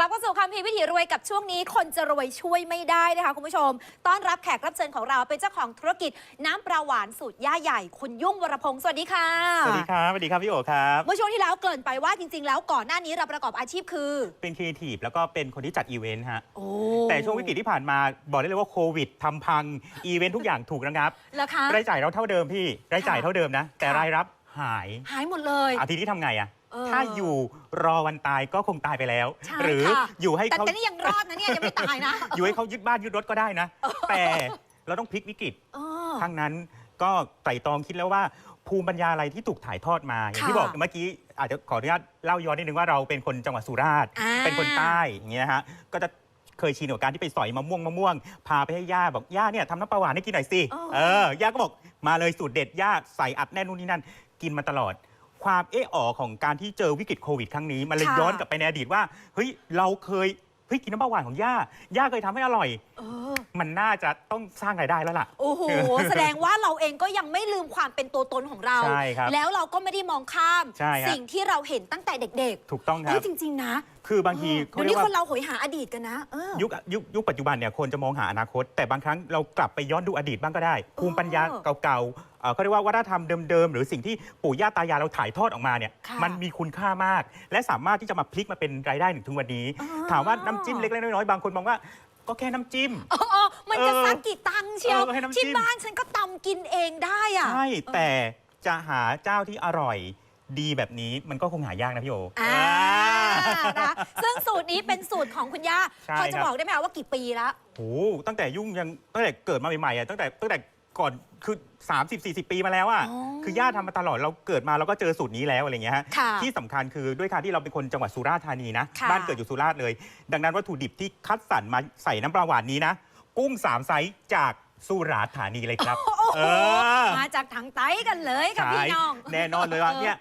ลับเข้าสู่คำพีร์วิถีรวยกับช่วงนี้ คนจะรวยช่วยไม่ได้นะคะคุณผู้ชม ต้อนรับแขกรับเชิญของเราเป็นเจ้าของธุรกิจน้ำปลาหวานสูตรย่าใหญ่ คุณยุ่งวรพงศ์สวัสดีค่ะ สวัสดีครับสวัสดีครับพี่โอครับเมื่อช่วงที่แล้วเกริ่นไปว่าจริง ๆ แล้วก่อนหน้านี้เราประกอบอาชีพคือ เป็นครีเอทีฟแล้วก็เป็นคนที่จัดอีเวนต์ฮะโอ้แต่ช่วงวิกฤตที่ผ่านมาบอกได้เลยว่าโควิดทำพังอีเวนต์ทุกอย่างถูกระงับแล้วคะรายจ่ายเราเท่าเดิมพี่รายจ่ายค่ะเท่าเดิมนะ แต่ค่ะรายรับหายหายหมดเลยอาทีนี้ทำไงอะ เออ ถ้าอยู่รอวันตายก็คงตายไปแล้ว ใช่หรือค่ะอยู่ให้แต่เขาแต่นี่ยังรอดนะเนี่ยยังไม่ตายนะอยู่ให้เขายึดบ้านยึดรถก็ได้นะ แต่เราต้องพลิกวิกฤต เออทั้งนั้นก็ไตร่ตรองคิดแล้วว่าภูมิปัญญาอะไรที่ถูกถ่ายทอดมา อย่างที่ค่ะบอกเมื่อกี้อาจจะขออนุญาตเล่าย้อนนิดนึงว่าเราเป็นคนจังหวัดสุราษฎร์อ่าเป็นคนใต้อย่างเงี้ยฮะก็จะเคยชินกับการที่ไปสอยมะม่วงมะม่วง พาไปให้ย่าบอกย่าเนี่ยทำน้ำปลาหวานให้กินหน่อยสิอ๋อ เออย่าก็บอกมาเลยสูตรเด็ดย่าใส่อัดแน่นนู่นนี่นั่นกินมาตลอด ความเอะอ๋อของการที่เจอวิกฤตโควิดครั้งนี้มันเลยค่ะ ย้อนกลับไปในอดีตว่าเฮ้ยเราเคยเฮ้ยกินน้ำปลาหวานของย่าย่าเคยทำให้อร่อย เออ มันน่าจะต้องสร้างรายได้แล้วล่ะ โอ้โห แสดงว่าเราเองก็ยังไม่ลืมความเป็นตัวตนของเรา ใช่ครับแล้วเราก็ไม่ได้มองข้าม ใช่ฮะ สิ่งที่เราเห็นตั้งแต่เด็กถูกต้องๆครัเฮ้บยจริง ๆ นะ คือบางทีเออเขาเดี๋ยวเรียนี้กคนว่าเราโหยหาอดีตกันนะเออ ยุคยุคยุคปัจจุบันเนี่ยคนจะมองหาอนาคต แต่บางครั้งเรากลับไปย้อนดูอดีตบ้างก็ได้ ภูมิปัญญาเก่าๆเอ่อเขาเรียกว่าวัฒนธรรมเดิมๆ หรือสิ่งที่ปู่ย่าตายายเราถ่ายทอดออกมาเนี่ยค่ะมันมีคุณค่ามาก และสามารถที่จะมาพลิกมาเป็นรายได้หนึ่งถึงวันนี้ อ๋อ ถามว่าน้ำจิ้มเล็กๆน้อยๆบางคนมองว่าก็แค่น้ำจิ้ม เออเออมันจะเออสักกี่ตังค์เชียวเออให้น้ำจิ้ที่มบ้านฉันก็ตำกินเองได้อะใช่แต่จะหาเจ้าที่อร่อยดีแบบนี้มันก็คงหายากนะพี่โออ่า นะซึ่งสูตรนี้เป็นสูตรของคุณย่าใช่พอจะครับ บอกได้ไหมคะว่ากี่ปีแล้วโอ้โหตั้งแต่ยุ่งยังตั้งแต่เกิดมาใหม่ๆอะตั้งแต่ตั้งแต่ก่อนคือ 30 40 ปีมาแล้วอะอ๋อคือย่าทำมาตลอดเราเกิดมาเราก็เจอสูตรนี้แล้วอะไรเงี้ยฮะค่ะ ที่สำคัญคือด้วยการที่เราเป็นคนจังหวัดสุราษฎร์ธานีนะ ค่ะ บ้านเกิดอยู่สุราษฎร์เลย ดังนั้นวัตถุดิบที่คัดสรรมาใส่น้ำปลาหวานนี้นะ กุ้งสามไซส์จากสุราษฎร์ธานีเลยครับ โอ้โหเออ มาจากทางไต้กันเลยค่ะพี่น้องแน่นอนเลยว่าเนี่ย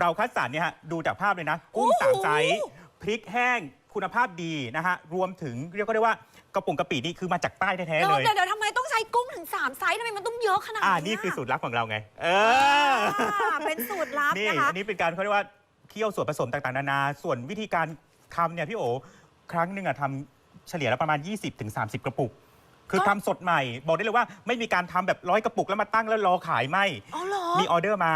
เราคัดสรรเนี่ยฮะดูจากภาพเลยนะ กุ้งโอ้โหสามไซส์พริกแห้งคุณภาพดีนะฮะรวมถึงเรียกก็ได้ว่ากระปุงกะปินี่คือมาจากใต้แท้ๆเดี๋ยวเลยเดี๋ยวเดี๋ยวทำไมต้องใช้กุ้งถึง 3 ไซส์ทำไมมันต้องเยอะขนาดอ่านี้นี่คือสูตรลับของเราไง เออ อ่าเป็นสูตรลับนี่นะคะ อันนี้เป็นการเขาเรียกว่าเคี่ยวส่วนผสมต่างๆนานา ส่วนวิธีการทำเนี่ยพี่โอครั้งหนึ่งอะทำเฉลี่ยแล้วประมาณ 20-30 กระปุก คือก็ทำสดใหม่ บอกได้เลยว่าไม่มีการทำแบบร้อยกระปุกแล้วมาตั้งแล้วรอขายไม่ อ๋อเหรอ มีออเดอร์มา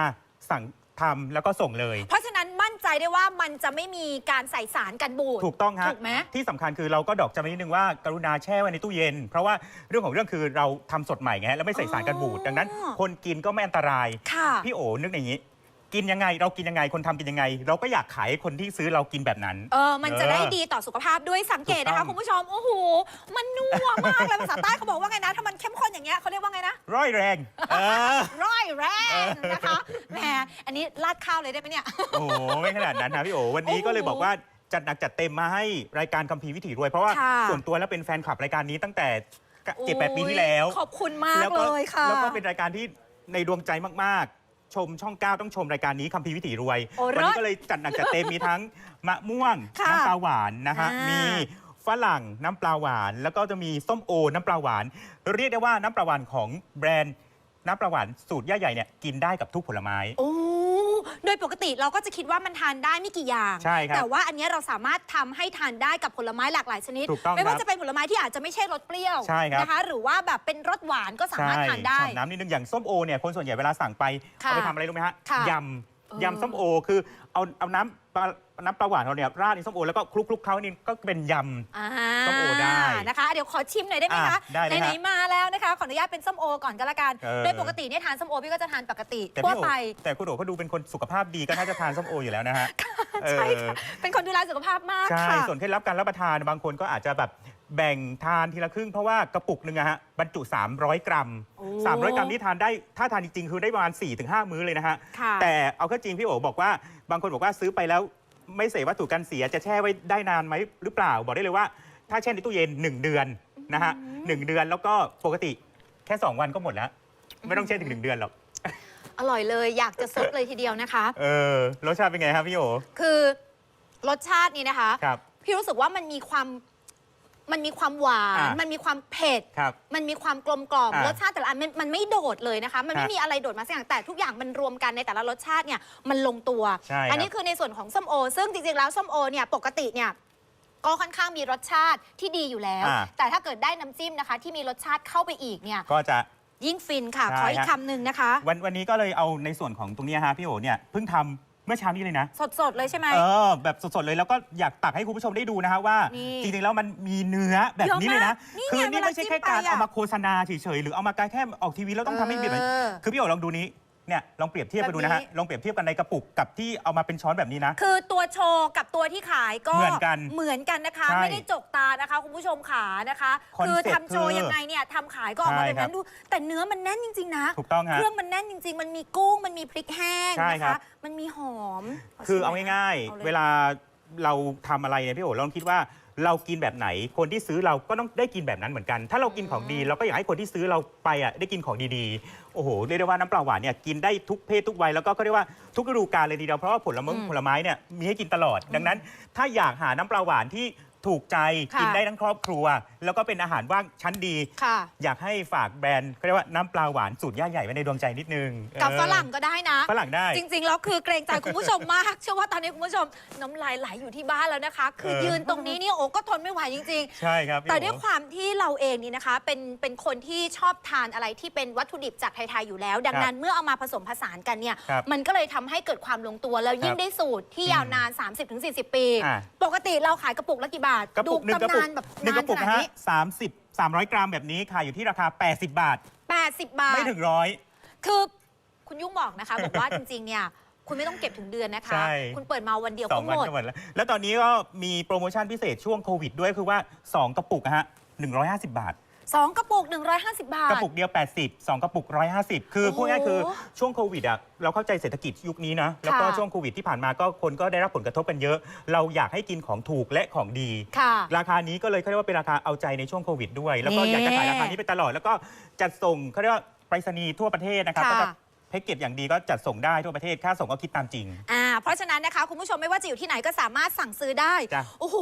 สั่ง ทำแล้วก็ส่งเลย เพราะฉะนั้นมั่นใจได้ว่ามันจะไม่มีการใส่สารกันบูด ถูกต้องฮะถูกไหม ที่สำคัญคือเราก็ดอกจำไว้นิดนึงว่ากรุณาแช่ไว้ในตู้เย็น เพราะว่าเรื่องของเรื่องคือเราทำสดใหม่ไงแล้วไม่ใส่สารกันบูด ดังนั้น คนกินก็ไม่อันตราย ค่ะ พี่โอนึกอย่างนี้ กินยังไง เรากินยังไงคนทำกินยังไง เราก็อยากขายให้คนที่ซื้อเรากินแบบนั้น เออ มันจะเออได้ดีต่อสุขภาพด้วยสังเกตนะถูกต้คะอง คุณผู้ชม โอ้โห มันนัวมากเลยภาษาใต้เขาบอกว่าไงนะ ถ้ามันเข้มข้นอย่างเงี้ยเขาเรียกว่าไงนะ ร้อยแรงเออ ร้อยแรงนะคะ แหม อันนี้ราดข้าวเลยได้ไหมเนี่ย โอ้โหไม่ขนาดนั้นนะพี่โอวันนี้โอ้โหก็เลยบอกว่าจัดหนักจัดเต็มมาให้รายการคัมภีร์วิถีรวย เพราะว่าค่ะ ส่วนตัวแล้วเป็นแฟนคลับรายการนี้ตั้งแต่เจ็ดแปดปีที่แล้ว ขอบคุณมากแล้วก็เลยค่ะ แล้วก็เป็นรายการที่ในดวงใจมากๆ ชมช่อง 9 ต้องชมรายการนี้คัมภีร์วิถีรวย โอ้วันี้เลิศก็เลยจัดหนักจัดเต็มมีทั้งมะม่วงค่ะน้ำปลาหวานนะฮะอ่ามี มีฝรั่งน้ำปลาหวาน แล้วก็จะมีส้มโอ น้ำปลาหวาน เรียกได้ว่าน้ำปลาหวานของแบรนด์น้ำปลาหวานสูตรย่าใหญ่เนี่ยกินได้กับทุกผลไม้ โอ้ โดยปกติเราก็จะคิดว่ามันทานได้ไม่กี่อย่าง ใช่ครับแต่ว่าอันเนี้ยเราสามารถทำให้ทานได้กับผลไม้หลากหลายชนิด ถูกต้องไม่ว่าครับจะเป็นผลไม้ที่อาจจะไม่ใช่รสเปรี้ยวใช่ครับ นะคะ หรือว่าแบบเป็นรสหวานก็สามารถทานได้ฉ่ำน้ำนิดนึงอย่างส้มโอเนี่ยคนส่วนใหญ่เวลาสั่งไปค่ะเอาไปทำอะไรรู้ไหมฮะค่ะยเออำยำส้มโอคือเอาเอาน้ำ ปลาน้ำปลาหวานเราเนี่ยราดในส้มโอแล้วก็คลุกๆเขานี่ก็เป็นยำอ่าส้มโอได้นะคะ เดี๋ยวขอชิมหน่อยได้ไหมคะอะได้เลยไหนฮะๆมาแล้วนะคะ ขออนุญาตเป็นส้มโอก่อนก็แล้วกันเออโดยปกติเนี่ยทานส้มโอพี่ก็จะทานปกติแต่ทั่วพี่โอไป แต่คุณโอเขาดูเป็นคนสุขภาพดีก็น่าจะทานส้มโออยู่แล้วนะฮะ ใช่เออค่ะ เป็นคนดูแลสุขภาพมากใช่ ค่ะ ส่วนเคล็ดลับการรับประทานบางคนก็อาจจะแบบแบ่งทานทีละครึ่งเพราะว่ากระปุกหนึ่งอะฮะบรรจุ 300 กรัม โอ้300 กรัมนี่ทานได้ถ้าทานจริงๆ คือได้ประมาณ 4-5 มื้อเลยนะฮะ ค่ะ แต่เอาเข้าจริงพี่โอบอกว่าบางคนบอกว่าซื้อไปแล้วไม่เสียวัตถุกันเสียจะแช่ไว้ได้นานไหมหรือเปล่า บอกได้เลยว่า ถ้าแช่ในตู้เย็น 1 เดือนนะฮะหนึ่งเดือนแล้วก็ปกติแค่ 2 วันก็หมดแล้ว ไม่ต้องแช่ถึงหนึ่งเดือนหรอก อร่อยเลย อยากจะซดเลยทีเดียวนะคะ เออ รสชาติเป็นไงครับพี่โอ คือรสชาตินี่นะคะ ครับ พี่รู้สึกว่ามันมีความมันมีความหวาน อะมันมีความเผ็ด ครับมันมีความกลมกล่อม อะรสชาติแต่ละอันมันมันไม่โดดเลยนะคะ มันไม่ฮะมีอะไรโดดมาสักอย่าง แต่ทุกอย่างมันรวมกันในแต่ละรสชาติเนี่ยมันลงตัว ใช่ครับอันี้คือในส่วนของส้มโอ ซึ่งจริงๆแล้วส้มโอเนี่ยปกติเนี่ยก็ค่อนข้างมีรสชาติที่ดีอยู่แล้ว อ่าแต่ถ้าเกิดได้น้ำจิ้มนะคะ ที่มีรสชาติเข้าไปอีกเนี่ย ก็จะ ยิ่งฟินค่ะ ใช่ขออีกฮะ คำหนึ่งนะคะ วันวันนี้ก็เลยเอาในส่วนของตรงเนี้ยฮะพี่โอเนี่ยเพิ่งทำเมื่อเช้านี้เลยนะ สดๆ เลยใช่ไหม เออแบบสดๆเลยแล้วก็อยากตักให้คุณผู้ชมได้ดูนะฮะว่า นี่จริงๆแล้วมันมีเนื้อแบบนี้เลยนะเยอะมากนี่ไงคือนี่ไม่ใช่แค่การเวลาจิ้มไปอะ เอามาโฆษณาเฉยๆหรือเอามาการแค่ออกทีวีแล้วต้องทำให้แบบนี้เออ คือพี่โอลองดูนี้ เนี่ยลองเปรียบเทียบกันดูนะฮะ แบบนี้ ลองเปรียบเทียบกันในกระปุกกับที่เอามาเป็นช้อนแบบนี้นะ คือตัวโชว์กับตัวที่ขายก็เหมือนกันเหมือนกันนะคะ ใช่ไม่ได้จกตานะคะคุณผู้ชมขานะคะคอนคือเซ็ปต์ทำโชว์คือยังไงเนี่ยทำขายก็ออกมาใช่แบบครันั้บ นดู แต่เนื้อมันแน่นจริง ๆ นะ ถูกต้องเคฮะรื่องมันแน่นจริง ๆ มันมีกุ้ง มันมีพริกแห้งใช่นะครัคะ บ มันมีหอมคือเอาชิมไหมง่ายเอาๆเลยเวลาเราทำอะไรเนี่ยพี่โอ๋ลองคิดว่า เรากินแบบไหน คนที่ซื้อเราก็ต้องได้กินแบบนั้นเหมือนกัน ถ้าเรากินของดีเราก็อยากให้คนที่ซื้อเราไปอะได้กินของดีๆ โอ้โหเรียกได้ว่าน้ำปลาหวานเนี่ยกินได้ทุกเพศทุกวัยแล้วก็เขาเรียกว่าทุกฤดูกาลเลยทีเดียวเพราะว่าผลไม้อืมผลไม้เนี่ยมีให้กินตลอด ดังนั้น ถ้าอยากหาน้ำปลาหวานที่ ถูกใจค่ะกินได้ทั้งครอบครัว แล้วก็เป็นอาหารว่างชั้นดี ค่ะ อยากให้ฝากแบรนด์เขาเรียกว่าน้ำปลาหวานสูตรย่าใหญ่ไว้ในดวงใจนิดนึงกับเออฝรั่งก็ได้นะ ฝรั่งได้ จริง ๆ แล้วคือเกรงใจคุณผู้ชมมาก เชื่อว่าตอนนี้คุณผู้ชมน้ำลายไหลอยู่ที่บ้านแล้วนะคะ คือเออ ยืนตรงนี้นี่โอ้ก็ทนไม่ไหวจริง ๆ ใช่ครับพี่แต่โอ๋ด้วยความที่เราเองนี่นะคะเป็นเป็นคนที่ชอบทานอะไรที่เป็นวัตถุดิบจากไทยๆอยู่แล้ว ดังนั้นเมื่อเอามาผสมผสานกันเนี่ยครับมันก็เลยทำให้เกิดความลงตัวแล้วยิ่คงรับได้สูตรที่ยาวนาน 30-40 ปี อ่า ปกติเราขายกระปุกละกี่บาท กระปุกหนึ่งกดูระปุกตำนานแบบหนึ่งนากนระปุกขนาดนะฮะนี้สามสิบสามร้อยกรัมแบบนี้ขายอยู่ที่ราคา 80 บาท 80 บาท ไม่ถึงร้อย คือคุณยุ่งบอกนะคะ บอกว่าจริง ๆ เนี่ย คุณไม่ต้องเก็บถึงเดือนนะคะ ใช่ คุณเปิดมาวันเดียวสอก็งหวันมด ก็หมดแล้ว แล้วตอนนี้ก็มีโปรโมชั่นพิเศษช่วงโควิดด้วยคือว่า 2 กระปุกนะฮะ150 บาท สองกระปุก 150 บาท กระปุกเดียว 80 2 กระปุก 150 คือโอ้โหพูดง่ายๆคือช่วงโควิดอะเราเข้าใจเศรษฐกิจยุคนี้นะ แล้วก็ค่ะช่วงโควิดที่ผ่านมาก็คนก็ได้รับผลกระทบกันเยอะ เราอยากให้กินของถูกและของดี ค่ะราคานี้ก็เลยเขาเรียกว่าเป็นราคาเอาใจในช่วงโควิดด้วย แล้วก็นี่อยากจะขายราคานี้ไปตลอด แล้วก็จัดส่งเขาเรียกว่าไปรษณีย์ทั่วประเทศนะครับค่ะ ก็จะแพ็กเกจอย่างดีก็จัดส่งได้ทั่วประเทศ ค่าส่งก็คิดตามจริง อ่าเพ ราะฉะนั้นนะคะคุณผู้ชมไม่ว่าจะอยู่ที่ไหนก็สามารถสั่งซื้อได้ จ้ะโอ้โห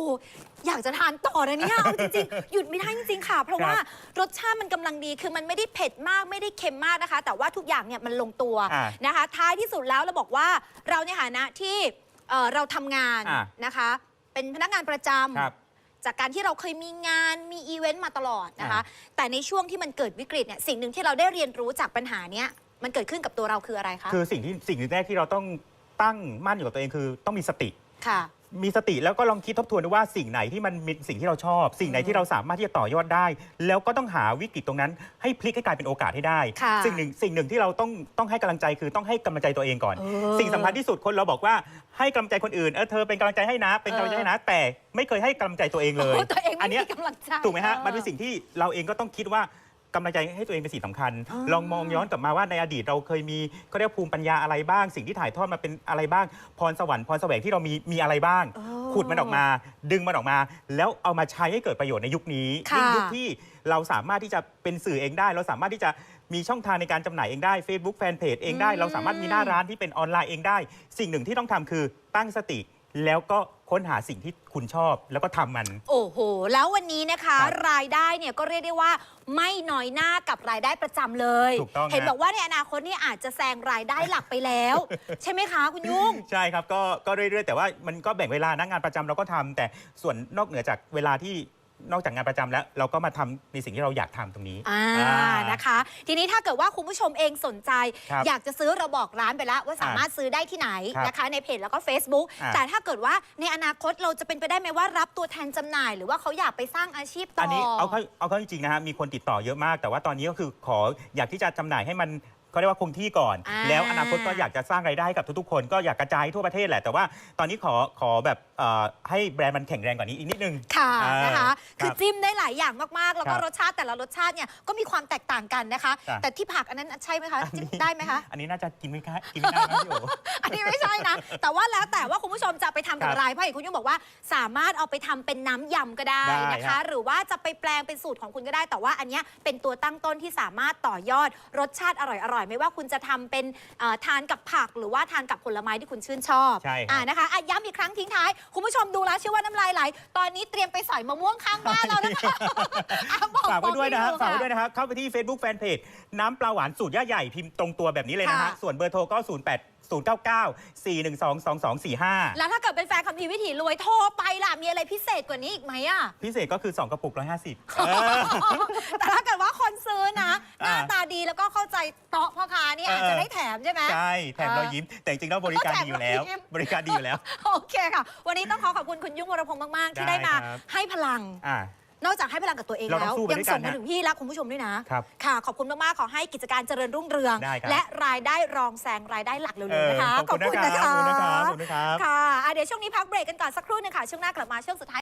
อยากจะทานต่อเลยเนี่ยเอาจริงๆ หยุดไม่ได้จริงๆค่ะ เพราะว่ารสชาติมันกำลังดีคือมันไม่ได้เผ็ดมากไม่ได้เค็มมากนะคะ แต่ว่าทุกอย่างเนี่ยมันลงตัวอ่านะคะ ท้ายที่สุดแล้วเราบอกว่าเราในฐานะที่เอ่อเราทำงานอ่านะคะ เป็นพนักงานประจำครับจากการที่เราเคยมีงานมีอีเวนต์มาตลอดนะคะแต่ในช่วงที่มันเกิดวิกฤตเนี่ยสิ่งหนึ่งที่เราได้เรียนรู้จากปัญหาเนี้ยมันเกิดขึ้นกับตัวเราคืออะไรคะ คือสิ่งที่สิ่งแรกที่เราต้อง ตั้งมั่นอยู่กับตัวเองคือต้องมีสติ ค่ะ มีสติแล้วก็ลองคิดทบทวนดูว่าสิ่งไหนที่มันมีสิ่งที่เราชอบ สิ่งไหนที่เราสามารถที่จะต่อยอดได้ แล้วก็ต้องหาวิกฤตตรงนั้น ให้พลิกให้กลายเป็นโอกาสให้ได้ ค่ะสิ่งหนึ่งสิ่งหนึ่งที่เราต้องต้องให้กำลังใจคือต้องให้กำลังใจตัวเองก่อน เออสิ่งสำคัญที่สุดคนเราบอกว่าให้กำลังใจคนอื่นเออเธอเป็นกำลังใจให้นะเป็นกำลังใจให้นะแต่ไม่เคยให้กำลังใจตัวเองเลยโอ้ตัวเองไม่เนี้ยมีกำลังใจถูกไหมฮะออ มันเป็นสิ่งที่เราเองก็ต้องคิดว่า กำลังใจให้ตัวเองเป็นสิ่งสำคัญอ๋อลองมองย้อนกลับมาว่าในอดีตเราเคยมีเขาเรียกภูมิปัญญาอะไรบ้าง สิ่งที่ถ่ายทอดมาเป็นอะไรบ้าง พรสวรรค์พรแสวงที่เรามีมีอะไรบ้าง เออขุดมันออกมา ดึงมันออกมา แล้วเอามาใช้ให้เกิดประโยชน์ในยุคนี้ค่ะ ยิ่งยุคที่เราสามารถที่จะเป็นสื่อเองได้ เราสามารถที่จะมีช่องทางในการจำหน่ายเองได้ Facebook แฟนเพจเองได้อืมเราสามารถมีหน้าร้านที่เป็นออนไลน์เองได้ สิ่งหนึ่งที่ต้องทำคือตั้งสติแล้วก็ ค้นหาสิ่งที่คุณชอบแล้วก็ทำมัน โอ้โห แล้ววันนี้นะคะ ครับรายได้เนี่ยก็เรียกได้ว่าไม่น้อยหน้ากับรายได้ประจำเลย ถูกต้องเห็นฮะบอกว่าในอนาคตนี่อาจจะแซงรายได้หลักไปแล้ว ใช่ไหมคะคุณยุ่ง ใช่ครับก็ก็เรื่อยๆ แต่ว่ามันก็แบ่งเวลานะงานประจำเราก็ทำแต่ส่วนนอกเหนือจากเวลาที่ นอกจากงานประจำแล้ว เราก็มาทำในสิ่งที่เราอยากทำตรงนี้อ่าอ่า นะคะ ทีนี้ถ้าเกิดว่าคุณผู้ชมเองสนใจ ครับอยากจะซื้อเราบอกร้านไปแล้วว่าสามารถซื้อได้ที่ไหนครับนะคะ ในเพจแล้วก็ Facebook อ่า แต่ถ้าเกิดว่าในอนาคตเราจะเป็นไปได้ไหมว่ารับตัวแทนจำหน่าย หรือว่าเขาอยากไปสร้างอาชีพต่ออัอั นนี้เอาเข้าเอาเข้าจริงๆนะฮะมีคนติดต่อเยอะมาก แต่ว่าตอนนี้ก็คือขออยากที่จะจำหน่ายให้มัน เขาเรียกว่าคงที่ก่อน อ่า แล้วอนาคตก็อยากจะสร้างรายได้ให้กับทุกๆ คนก็อยากกระจายทั่วประเทศแหละ แต่ว่าตอนนี้ขอขอแบบเอ่อให้แบรนด์มันแข็งแรงกว่านี้อีกนิดนึง ค่ะอ่านนะคะ ครับคือจิ้มได้หลายอย่างมากๆ แล้วก็ครับรสชาติแต่ละรสชาติเนี่ยก็มีความแตกต่างกันนะคะจ้ะแต่ที่ผักอันนั้นใช่ไหมคะอันนี้จิ้มได้ไหมคะ อันนี้น่าจะกินไม่ได้กินไม่ได้นะพี่โอ อันนี้ไม่ใช่นะ แต่ว่าแล้วแต่ว่าคุณผู้ชมจะไปทำกับครับอะไรเพราะเห็นคุณยุ่งบอกว่าสามารถเอาไปทำเป็นน้ำยำก็ได้ได้นะคะครับหรือว่าจะไปแปลงเป็นสูตรของคุณก็ได้ แต่ว่าอันเนี้ยเป็นตัวตั้งต้นที่สามารถต่อยอดรสชาติอร่อยร่อยไม่ว่าคุณจะทำเป็นเอ่อทานกับผักหรือว่าทานกับผลไม้ที่คุณชื่นชอบใช่ครับอ่านะคะอะย้ำอีกครั้งทิ้งท้าย คุณผู้ชมดูแล้วเชื่อว่าน้ำลายไหล ตอนนี้เตรียมไปสอยมะม่วงข้างบ้านแล้วนะคะอะบอกฝากไว้ด้วยนะฮะบอกฝากไว้พี่ด้วยนะครับ เข้าไปที่ Facebook Fanpage น้ำปลาหวานสูตรย่าใหญ่พิมพ์ตรงตัวแบบนี้เลยนะฮะค่ะส่วนเบอร์โทรก็ 0 8 0 9 9 4 1 2 2 2 4 5 แล้วถ้าเกิดเป็นแฟนคำพีร์วิถีรวยโทรไปล่ะ มีอะไรพิเศษกว่านี้อีกไหมอะ พิเศษก็คือ 2 กระปุก 150เออ แต่ถ้าเกิดว่าคนซื้อนะ หอ่า น้าตาดีแล้วก็เข้าใจเตาะพ่อค้านี่เอออาจจะได้แถมใช่ไหม ใช่แถมรอยยิ้ม แต่จริงๆแล้วบริการดีอยู่แล้ว แถมรอยยิ้ม บริการดีอยู่แล้ว โอเคค่ะ วันนี้ต้องขอขอบคุณคุณยุ่งวรพงศ์มาก ๆ ที่ได้มาได้ครับ ให้พลัง อ่า นอกจากให้พลังกับตัวเองเราต้แล้องว สู้ไปยัด้วยส่กังนมานะถึงพี่และคุณผู้ชมด้วยนะครับค่ะ ขอบคุณมาก ๆ ขอให้กิจการเจริญรุ่งเรือง ได้ครับ และรายได้รองแซงรายได้หลักเร็ว เอๆอนะคะขอบคุณนะครับขอบคุณนะครับขอบคุณนะครับ ค่ะอะ เดี๋ยวช่วงนี้พักเบรกกันก่อนสักครู่หนึงค่ะ ช่วงหน้ากลับมาช่วงสุดท้าย